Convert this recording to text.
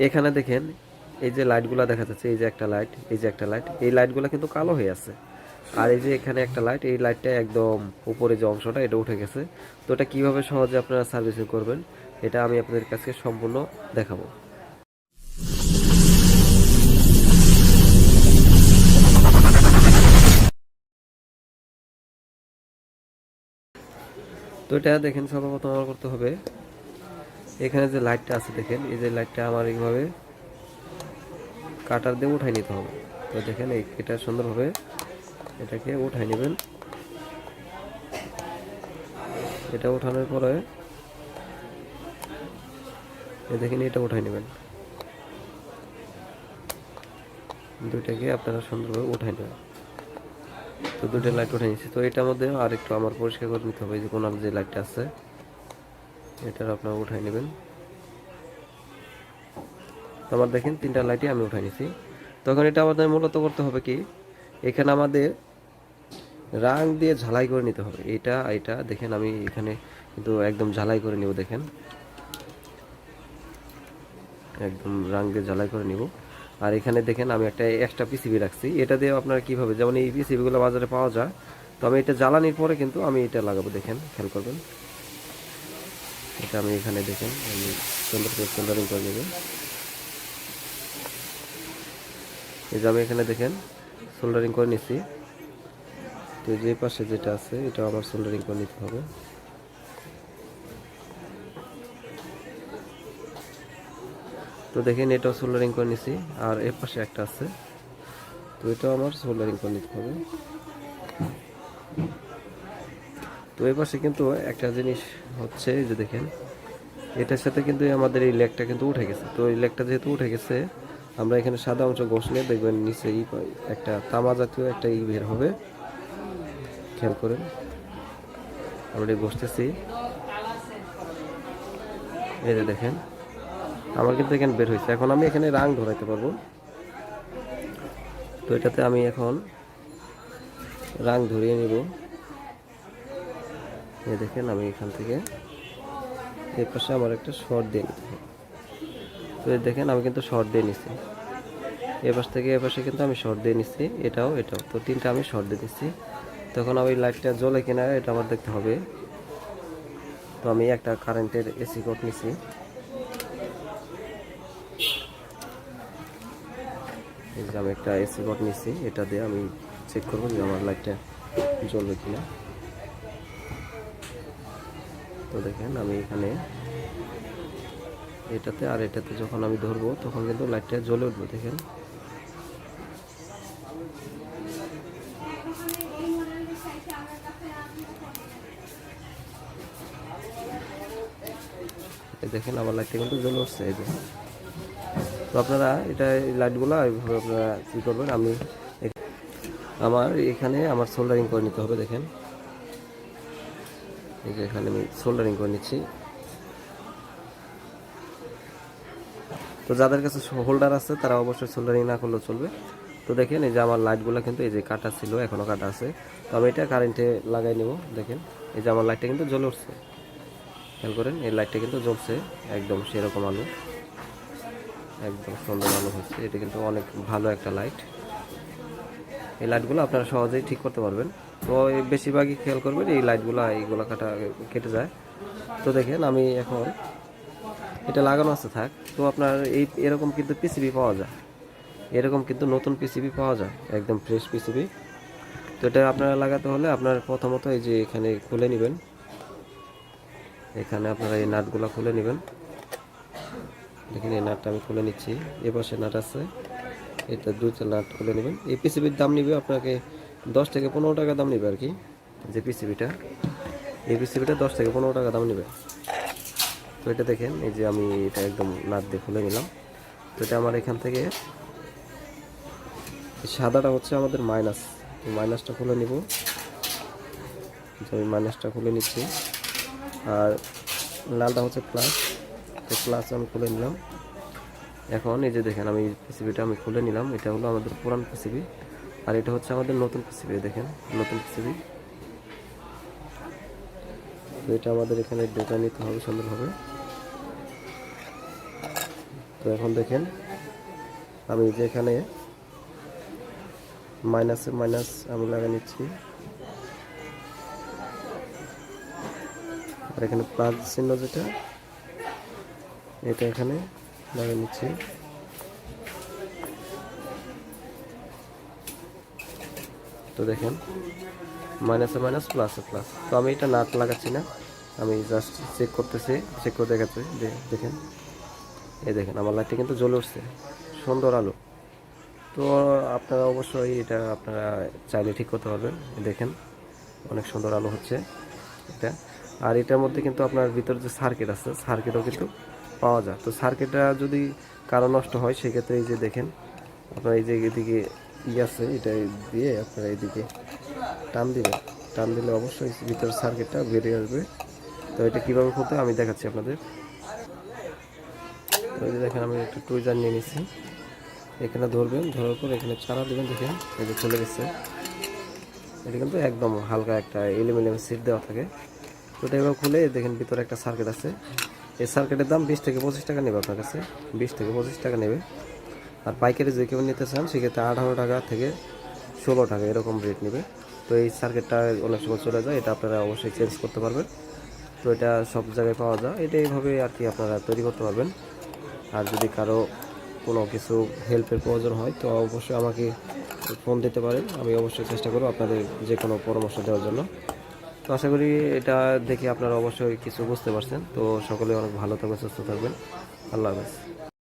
এখানে দেখেন, এই যে লাইটগুলো দেখা যাচ্ছে, এই যে একটা লাইট এই যে একটা লাইট এই লাইটগুলো কিন্তু কালো হয়ে আছে। আর এই যে এখানে একটা লাইট এই লাইটটা একদম উপরে যে অংশটা, এটা উঠে গেছে। তো এটা কীভাবে সহজে আপনারা সার্ভিসিং করবেন, এটা আমি আপনাদের কাছে সম্পূর্ণ দেখাবো। তো এটা দেখেন, সর্বপ্রথম আমার করতে হবে। এখানে যে লাইটটা আছে দেখেন, এই যে লাইটটা আমার এইভাবে কাটার দিয়ে উঠাই নিতে হবে। তো দেখেন, এই এটা সুন্দরভাবে এটাকে উঠাই নেবেন। এটা উঠানোর পরে দেখেন, এটা উঠাই নেবেন। দুইটাকে আপনারা সুন্দরভাবে উঠাই নেবেন। তো দুটো লাইট উঠে নিচ্ছি তো এটার মধ্যে আরেকটু আমার পরিষ্কার করে নিতে হবে যে কোনার যে লাইটটা আছে। এটার আপনারা উঠাই নেবেন। আমার দেখেন, তিনটা লাইটই আমি উঠাই নিছি। তখন এটা আমাদের মূলত করতে হবে কি, এখানে আমাদের রাং দিয়ে ঝালাই করে নিতে হবে। এটা এটা, দেখেন আমি এখানে কিন্তু একদম ঝালাই করে নিব, দেখেন। একদম রাং দিয়ে ঝালাই করে নিব। আর এখানে দেখেন, আমি একটা এক্সট্রা পিসিবি রাখছি। এটা দিয়ে আপনারা কীভাবে, যেমন এই পিসিবিগুলো বাজারে পাওয়া যায়, তো আমি এটা জ্বালানির পরে কিন্তু আমি এটা লাগাবো, দেখেন, খেয়াল করবেন। এটা আমি এখানে দেখেন, আমি সুন্দর করে সোল্ডারিং করে নেব। এই যে আমি এখানে দেখেন সোল্ডারিং করে নিচ্ছি তো যে পাশে যেটা আছে এটা আমার সোল্ডারিং করে নিতে হবে। তো দেখেন, এটাও সোল্ডারিং করে নিছি, আর এর পাশে একটা আছে। তো এটাও আমার সোল্ডারিং করে নিতে হবে। তো এই পাশে কিন্তু একটা জিনিস হচ্ছে এই যে দেখেন, এটার সাথে কিন্তু আমাদের এই লেকটা কিন্তু উঠে গেছে। তো এই লেকটা যেহেতু উঠে গেছে, আমরা এখানে সাদা অংশ ঘষলে দেখবেন নিচে একটা তামা জাতীয় একটা ই বের হবে। খেয়াল করেন, আমরা ঘষতেছি। এই যে দেখেন, আমার কিন্তু এখানে বের হয়েছে। এখন আমি এখানে রাং ধরাইতে পারব। তো এটাতে আমি এখন রাং ধরিয়ে নিব। এই দেখেন আমি এখান থেকে এই পাশে আমার একটা শর্ট দিয়ে নিতে হবে। তো দেখেন আমি কিন্তু শর্ট দিয়ে নিছি। এ পাশ থেকে এ পাশে কিন্তু আমি শর্ট দিয়ে নিচ্ছি এটাও এটাও। তো তিনটা আমি শর্ট দিয়ে দিচ্ছি তখন আমি লাইটটা জ্বলে কিনা এটা আমার দেখতে হবে। তো আমি একটা কারেন্টের এসি কোড নিছি। এই যে আমি একটা এসি কোড নিছি, এটা দিয়ে আমি চেক করব যে আমার লাইটটা জ্বলবে কিনা। তো দেখেন আমি এখানে এটাতে আর এটাতে যখন আমি ধরবো, তখন কিন্তু লাইটটা জ্বলে উঠবে, দেখেন। দেখেন আমার লাইটটা কিন্তু জ্বলে উঠছে, এই যে। তো আপনারা এটা লাইটগুলো এইভাবে আপনারা কী করবেন, আমি আমার এখানে আমার সোল্ডারিং করে নিতে হবে, দেখেন। এই যে এখানে আমি সোল্ডারিং করে নিচ্ছি। তো যাদের কাছে হোল্ডার আছে, তারা অবশ্যই সোল্ডারিং না করলেও চলবে। তো দেখেন, এই যে আমার লাইটগুলো কিন্তু এই যে কাটা ছিল এখনও কাটা আছে। তো আমি এটা কারেন্টে লাগাই নেব, দেখেন। এই যে আমার লাইটটা কিন্তু জ্বলে উঠছে। খেয়াল করেন, এই লাইটটা কিন্তু জ্বলছে, একদম সেরকম আলো। একদম সুন্দর আলো হচ্ছে। এটা কিন্তু অনেক ভালো একটা লাইট এই লাইটগুলো আপনারা সহজেই ঠিক করতে পারবেন। তো বেশিরভাগই খেয়াল করবেন, এই লাইটগুলো এইগুলো কাটা, কেটে যায়। তো দেখেন আমি এখন এটা লাগানো আছে থাক। তো আপনার এই, এরকম কিন্তু পিসিবি পাওয়া যায়। এরকম কিন্তু নতুন পিসিবি পাওয়া যায়, একদম ফ্রেশ পিসিবি তো এটা আপনারা লাগাতে হলে আপনার প্রথমত এই যে এখানে খুলে নেবেন। এখানে আপনারা এই নাটগুলো খুলে নেবেন। দেখেন এই নাটটা আমি খুলে নিচ্ছি। এ পাশে নাট আছে। এটা দুইটা নাট খুলে নেবেন। এই পিসিবির দাম নিবে আপনাকে দশ থেকে পনেরো টাকা দাম নেবে আর কি যে পিসিবিটা এই পিসিবিটা দশ থেকে পনেরো টাকা দাম নেবে। তো এটা দেখেন, এই যে আমি এটা একদম নাট দিয়ে খুলে নিলাম। তো এটা আমার এখান থেকে সাদাটা হচ্ছে আমাদের মাইনাস। মাইনাসটা খুলে নিব। আমি মাইনাসটা খুলে নিচ্ছি। আর লালটা হচ্ছে প্লাস তো প্লাস আমি খুলে নিলাম। এখন এই যে দেখেন, আমি পিসিবিটা আমি খুলে নিলাম। এটা হলো আমাদের পুরান পিসিবি আর এটা হচ্ছে আমাদের নতুন পিসিবি দেখেন, নতুন পিসিবি তো এটা আমাদের এখানে ডেটা নিতে হবে সুন্দরভাবে। তো এখন দেখেন, আমি যে এখানে মাইনাসে মাইনাস আমি লাগিয়ে নিচ্ছি। আর এখানে প্লাস চিহ্ন যেটা, এটা এখানে। লাগিয়ে নিচ্ছি। তো দেখেন মাইনাসে মাইনাস প্লাসে প্লাস তো আমি এটা নাট লাগাচ্ছি না, আমি জাস্ট চেক করতেছি চেক করে দেখাচ্ছি দেখেন। এই দেখেন, আমার লাইটটা কিন্তু জ্বলে উঠছে, সুন্দর আলো। তো আপনারা অবশ্যই এটা আপনারা চাইলে ঠিক করতে পারবেন। দেখেন, অনেক সুন্দর আলো হচ্ছে এটা। আর এটার মধ্যে কিন্তু আপনার ভিতরে যে সার্কিট আছে সার্কিটও কিন্তু পাওয়া যায়। তো সার্কিটটা যদি কারও নষ্ট হয়, সেক্ষেত্রে এই যে দেখেন, আপনার এই যে এদিকে ই আছে এটা দিয়ে আপনারা এইদিকে টান দিবেন। টান দিলে অবশ্যই ভিতরের সার্কিটটা বেরিয়ে আসবে। তো এটা কীভাবে খুলতে আমি দেখাচ্ছি আপনাদের। তো এই যে দেখেন, আমি একটু টুইজার নিয়ে নিচ্ছি। এখানে ধরবেন, ধরার পর এখানে চারা দেবেন, দেখেন, এই যে খুলে গেছে। এটা কিন্তু একদম হালকা একটা এলিমেলিয়াম সিট দেওয়া থাকে। তো এটা এবার খুলে, দেখেন ভিতরে একটা সার্কিট আছে। এই সার্কিটের দাম বিশ থেকে পঁচিশ টাকা নেবে আপনার কাছে। বিশ থেকে পঁচিশ টাকা নেবে। আর পাইকারি যে কেউ নিতে চান, সেক্ষেত্রে আঠারো টাকা থেকে ষোলো টাকা এরকম রেট নেবে। তো এই সার্কিটটা অনেক সময় চলে যায়, এটা আপনারা অবশ্যই চেঞ্জ করতে পারবেন। তো এটা সব জায়গায় পাওয়া যায়। এটা এইভাবে আর কি আপনারা তৈরি করতে পারবেন। আর যদি কারও কোনো কিছু হেল্পের প্রয়োজন হয়, তো অবশ্যই আমাকে ফোন দিতে পারেন। আমি অবশ্যই চেষ্টা করব আপনাদের যে কোনো পরামর্শ দেওয়ার জন্য। আশা করি এটা দেখে আপনারা অবশ্যই কিছু বুঝতে পারছেন। তো সকলে অনেক ভালো থাকবেন, সুস্থ থাকবেন। আল্লাহ হাফেজ।